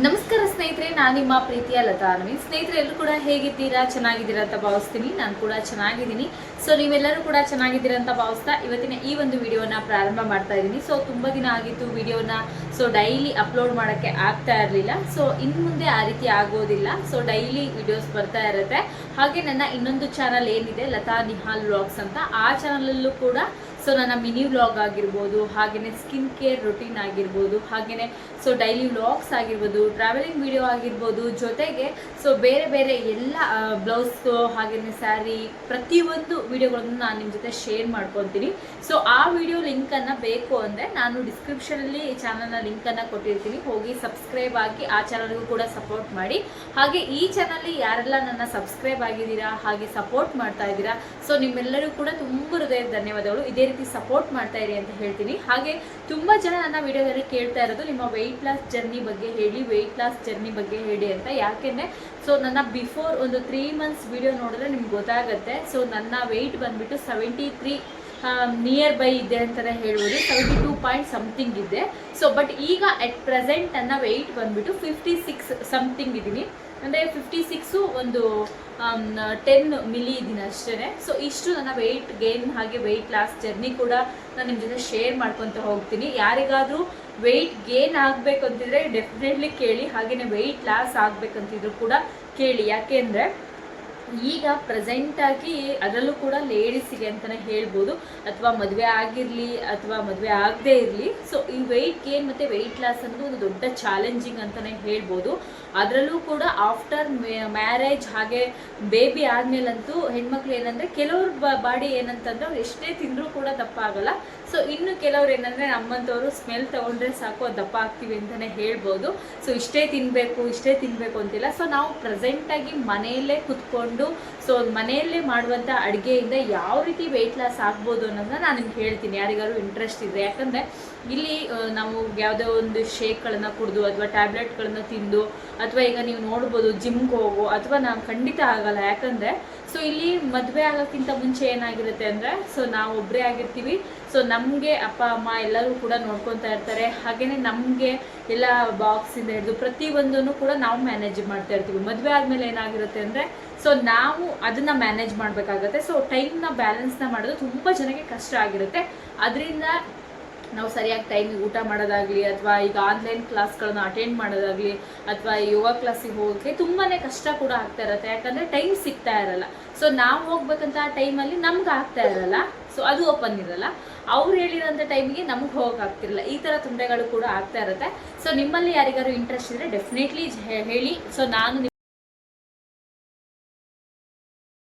ನಮಸ್ಕಾರ ಸ್ನೇಹಿತರೆ, ನಾನು ನಿಮ್ಮ ಪ್ರೀತಿಯ ಲತಾ ಅರವಿಂದ್ ಸ್ನೇಹಿತರೆ, ಎಲ್ಲರೂ ಕೂಡ ಹೇಗಿದ್ದೀರಾ? ಚೆನ್ನಾಗಿದ್ದೀರಾ ಅಂತ ಭಾವಿಸ್ತೀನಿ. ನಾನು ಕೂಡ ಚೆನ್ನಾಗಿದ್ದೀನಿ. ಸೊ ನೀವೆಲ್ಲರೂ ಕೂಡ ಚೆನ್ನಾಗಿದ್ದೀರಾ ಅಂತ ಭಾವಿಸ್ತಾ ಇವತ್ತಿನ ಈ ಒಂದು ವಿಡಿಯೋನ ಪ್ರಾರಂಭ ಮಾಡ್ತಾ ಇದ್ದೀನಿ. ಸೊ ತುಂಬ ದಿನ ಆಗಿತ್ತು ವಿಡಿಯೋನ ಸೊ ಡೈಲಿ ಅಪ್ಲೋಡ್ ಮಾಡೋಕ್ಕೆ ಆಗ್ತಾ ಇರಲಿಲ್ಲ. ಸೊ ಇನ್ನು ಮುಂದೆ ಆ ರೀತಿ ಆಗೋದಿಲ್ಲ. ಸೊ ಡೈಲಿ ವಿಡಿಯೋಸ್ ಬರ್ತಾ ಇರುತ್ತೆ. ಹಾಗೆ ನನ್ನ ಇನ್ನೊಂದು ಚಾನಲ್ ಏನಿದೆ? ಲತಾ ನಿಹಾಲ್ ವ್ಲಾಗ್ಸ್ ಅಂತ. ಆ ಚಾನಲಲ್ಲೂ ಕೂಡ ಸೊ ನನ್ನ ಮಿನಿ ವ್ಲಾಗ್ ಆಗಿರ್ಬೋದು ಹಾಗೆಯೇ ಸ್ಕಿನ್ ಕೇರ್ ರೊಟೀನ್ ಆಗಿರ್ಬೋದು ಹಾಗೆಯೇ ಸೊ ಡೈಲಿ ವ್ಲಾಗ್ಸ್ ಆಗಿರ್ಬೋದು ಟ್ರಾವೆಲಿಂಗ್ ವಿಡಿಯೋ ಆಗಿರ್ಬೋದು ಜೊತೆಗೆ ಸೊ ಬೇರೆ ಬೇರೆ ಎಲ್ಲ ಬ್ಲೌಸು ಹಾಗೆಯೇ ಸ್ಯಾರಿ ಪ್ರತಿಯೊಂದು ವಿಡಿಯೋಗಳನ್ನು ನಾನು ನಿಮ್ಮ ಜೊತೆ ಶೇರ್ ಮಾಡ್ಕೊತೀನಿ. ಸೊ ಆ ವಿಡಿಯೋ ಲಿಂಕನ್ನು ಬೇಕು ಅಂದರೆ ನಾನು ಡಿಸ್ಕ್ರಿಪ್ಷನಲ್ಲಿ ಚಾನಲ್ನ ಲಿಂಕನ್ನು ಕೊಟ್ಟಿರ್ತೀನಿ. ಹೋಗಿ ಸಬ್ಸ್ಕ್ರೈಬ್ ಆಗಿ ಆ ಚಾನಲ್ಗೂ ಕೂಡ ಸಪೋರ್ಟ್ ಮಾಡಿ. ಹಾಗೆ ಈ ಚಾನಲ್ಲಿ ಯಾರೆಲ್ಲ ನನ್ನ ಸಬ್ಸ್ಕ್ರೈಬ್ ಆಗಿದ್ದೀರಾ, ಹಾಗೆ ಸಪೋರ್ಟ್ ಮಾಡ್ತಾ ಇದ್ದೀರಾ ಸೊ ನಿಮ್ಮೆಲ್ಲರೂ ಕೂಡ ತುಂಬ ಹೃದಯ ಧನ್ಯವಾದಗಳು. ಇದೇ ರೀತಿ ಸಪೋರ್ಟ್ ಮಾಡ್ತಾ ಇರಿ ಅಂತ ಹೇಳ್ತೀನಿ. ಹಾಗೆ ತುಂಬ ಜನ ನನ್ನ ವಿಡಿಯೋದಲ್ಲಿ ಕೇಳ್ತಾ ಇರೋದು ನಿಮ್ಮ ವೆಯ್ಟ್ ಲಾಸ್ ಜರ್ನಿ ಬಗ್ಗೆ ಹೇಳಿ ವೆಯ್ಟ್ ಲಾಸ್ ಜರ್ನಿ ಬಗ್ಗೆ ಹೇಳಿ ಅಂತ. ಯಾಕೆಂದರೆ ಸೊ ನನ್ನ ಬಿಫೋರ್ ಒಂದು ತ್ರೀ ಮಂತ್ಸ್ ವಿಡಿಯೋ ನೋಡಿದ್ರೆ ನಿಮ್ಗೆ ಗೊತ್ತಾಗುತ್ತೆ. ಸೊ ನನ್ನ ವೆಯ್ಟ್ ಬಂದ್ಬಿಟ್ಟು ಸೆವೆಂಟಿ ನಿಯರ್ ಬೈ ಇದೆ ಅಂತಲೇ ಹೇಳ್ಬೋದು ಸೆವೆಂಟಿ ಟೂ ಪಾಯಿಂಟ್ ಸಮಥಿಂಗ್ ಇದೆ. ಸೊ ಬಟ್ ಈಗ ಅಟ್ ಪ್ರೆಸೆಂಟ್ ನನ್ನ ವೆಯ್ಟ್ ಬಂದ್ಬಿಟ್ಟು ಫಿಫ್ಟಿ ಸಿಕ್ಸ್ ಸಮಥಿಂಗ್ ಇದ್ದೀನಿ ಅಂದರೆ ಫಿಫ್ಟಿ ಸಿಕ್ಸು ಒಂದು ಟೆನ್ ಮಿಲಿ ಇದ್ದೀನಿ ಅಷ್ಟೇ ಸೊ ಇಷ್ಟು ನನ್ನ ವೆಯ್ಟ್ ಗೇನ್ ಹಾಗೆ ವೆಯ್ಟ್ ಲಾಸ್ ಜರ್ನಿ ಕೂಡ ನಾನು ನಿಮ್ಮ ಜೊತೆ ಶೇರ್ ಮಾಡ್ಕೊತ ಹೋಗ್ತೀನಿ. ಯಾರಿಗಾದರೂ ವೆಯ್ಟ್ ಗೇನ್ ಆಗಬೇಕು ಅಂತಿದ್ರೆ ಡೆಫಿನೆಟ್ಲಿ ಕೇಳಿ. ಹಾಗೆಯೇ ವೆಯ್ಟ್ ಲಾಸ್ ಆಗಬೇಕಂತಿದ್ರು ಕೂಡ ಕೇಳಿ. ಯಾಕೆಂದರೆ ಈಗ ಪ್ರೆಸೆಂಟ್ ಆಗಿ ಅದರಲ್ಲೂ ಕೂಡ ಲೇಡೀಸಿಗೆ ಅಂತಲೇ ಹೇಳ್ಬೋದು. ಅಥವಾ ಮದುವೆ ಆಗಿರಲಿ, ಅಥವಾ ಮದುವೆ ಆಗದೇ ಇರಲಿ. ಸೊ ಈ ವೆಯ್ಟ್ ಗೇನ್ ಮತ್ತು ವೆಯ್ಟ್ ಲಾಸ್ ಅನ್ನೋದು ಒಂದು ದೊಡ್ಡ ಚಾಲೆಂಜಿಂಗ್ ಅಂತಲೇ ಹೇಳ್ಬೋದು. ಅದರಲ್ಲೂ ಕೂಡ ಆಫ್ಟರ್ ಮ್ಯಾರೇಜ್ ಹಾಗೆ ಬೇಬಿ ಆದಮೇಲಂತೂ ಹೆಣ್ಮಕ್ಳು ಏನಂದರೆ ಕೆಲವ್ರ ಬಾಡಿ ಏನಂತಂದ್ರೆ ಅವ್ರು ಎಷ್ಟೇ ತಿಂದರೂ ಕೂಡ ದಪ್ಪ ಆಗಲ್ಲ ಸೊ ಇನ್ನು ಕೆಲವ್ರು ಏನಂದರೆ ನಮ್ಮಂಥವ್ರು ಸ್ಮೆಲ್ ತೊಗೊಂಡ್ರೆ ಸಾಕು ದಪ್ಪ ಆಗ್ತೀವಿ ಅಂತಲೇ ಹೇಳ್ಬೋದು. ಸೊ ಇಷ್ಟೇ ತಿನ್ನಬೇಕು ಇಷ್ಟೇ ತಿನ್ನಬೇಕು ಅಂತಿಲ್ಲ. ಸೊ ನಾವು ಪ್ರೆಸೆಂಟಾಗಿ ಮನೆಯಲ್ಲೇ ಕುತ್ಕೊಂಡು ಸೊ ಮನೆಯಲ್ಲೇ ಮಾಡುವಂಥ ಅಡುಗೆಯಿಂದ ಯಾವ ರೀತಿ ವೆಯ್ಟ್ ಲಾಸ್ ಆಗ್ಬೋದು ಅನ್ನೋದನ್ನ ನಾನು ನಿಮ್ಗೆ ಹೇಳ್ತೀನಿ. ಯಾರಿಗಾದ್ರು ಇಂಟ್ರೆಸ್ಟ್ ಇದೆ ಯಾಕಂದರೆ ಇಲ್ಲಿ ನಾವು ಯಾವುದೋ ಒಂದು ಶೇಕ್ಗಳನ್ನು ಕುಡಿದು ಅಥವಾ ಟ್ಯಾಬ್ಲೆಟ್ಗಳನ್ನು ತಿಂದು ಅಥವಾ ಈಗ ನೀವು ನೋಡ್ಬೋದು ಜಿಮ್ಗೆ ಹೋಗೋ ಅಥವಾ ನಾವು ಖಂಡಿತ ಆಗಲ್ಲ. ಯಾಕಂದರೆ ಸೊ ಇಲ್ಲಿ ಮದುವೆ ಆಗೋಕ್ಕಿಂತ ಮುಂಚೆ ಏನಾಗಿರುತ್ತೆ ಅಂದರೆ ಸೊ ನಾವು ಒಬ್ಬರೇ ಆಗಿರ್ತೀವಿ. ಸೊ ನಮಗೆ ಅಪ್ಪ, ಅಮ್ಮ ಎಲ್ಲರೂ ಕೂಡ ನೋಡ್ಕೊತಾ ಇರ್ತಾರೆ. ಹಾಗೆಯೇ ನಮಗೆ ಎಲ್ಲ ಬಾಕ್ಸಿಂದ ಹಿಡಿದು ಪ್ರತಿಯೊಂದನ್ನು ಕೂಡ ನಾವು ಮ್ಯಾನೇಜ್ ಮಾಡ್ತಾ ಇರ್ತೀವಿ. ಮದುವೆ ಆದಮೇಲೆ ಏನಾಗಿರುತ್ತೆ ಅಂದರೆ ಸೊ ನಾವು ಅದನ್ನು ಮ್ಯಾನೇಜ್ ಮಾಡಬೇಕಾಗತ್ತೆ. ಸೊ ಟೈಮ್ನ ಬ್ಯಾಲೆನ್ಸ್ನ ಮಾಡೋದು ತುಂಬ ಜನಕ್ಕೆ ಕಷ್ಟ ಆಗಿರುತ್ತೆ. ಅದರಿಂದ ನಾವು ಸರಿಯಾಗಿ ಟೈಮಿಗೆ ಊಟ ಮಾಡೋದಾಗಲಿ, ಅಥವಾ ಈಗ ಆನ್ಲೈನ್ ಕ್ಲಾಸ್ಗಳನ್ನ ಅಟೆಂಡ್ ಮಾಡೋದಾಗಲಿ, ಅಥವಾ ಯೋಗ ಕ್ಲಾಸಿಗೆ ಹೋಗೋಕ್ಕೆ ತುಂಬಾ ಕಷ್ಟ ಕೂಡ ಆಗ್ತಾ ಇರುತ್ತೆ. ಯಾಕಂದರೆ ಟೈಮ್ ಸಿಗ್ತಾ ಇರಲ್ಲ. ಸೊ ನಾವು ಹೋಗ್ಬೇಕಂತ ಆ ಟೈಮಲ್ಲಿ ನಮ್ಗೆ ಆಗ್ತಾ ಇರಲ್ಲ. ಸೊ ಅದು ಓಪನ್ ಇರಲ್ಲ. ಅವ್ರು ಹೇಳಿರೋಂಥ ಟೈಮಿಗೆ ನಮ್ಗೆ ಹೋಗೋಕ್ಕಾಗ್ತಿರಲ್ಲ ಈ ಥರ ತೊಂದರೆಗಳು ಕೂಡ ಆಗ್ತಾ ಇರುತ್ತೆ. ಸೊ ನಿಮ್ಮಲ್ಲಿ ಯಾರಿಗಾರು ಇಂಟ್ರೆಸ್ಟ್ ಇದ್ದರೆ ಡೆಫಿನೆಟ್ಲಿ ಹೇಳಿ. ಸೊ ನಾನು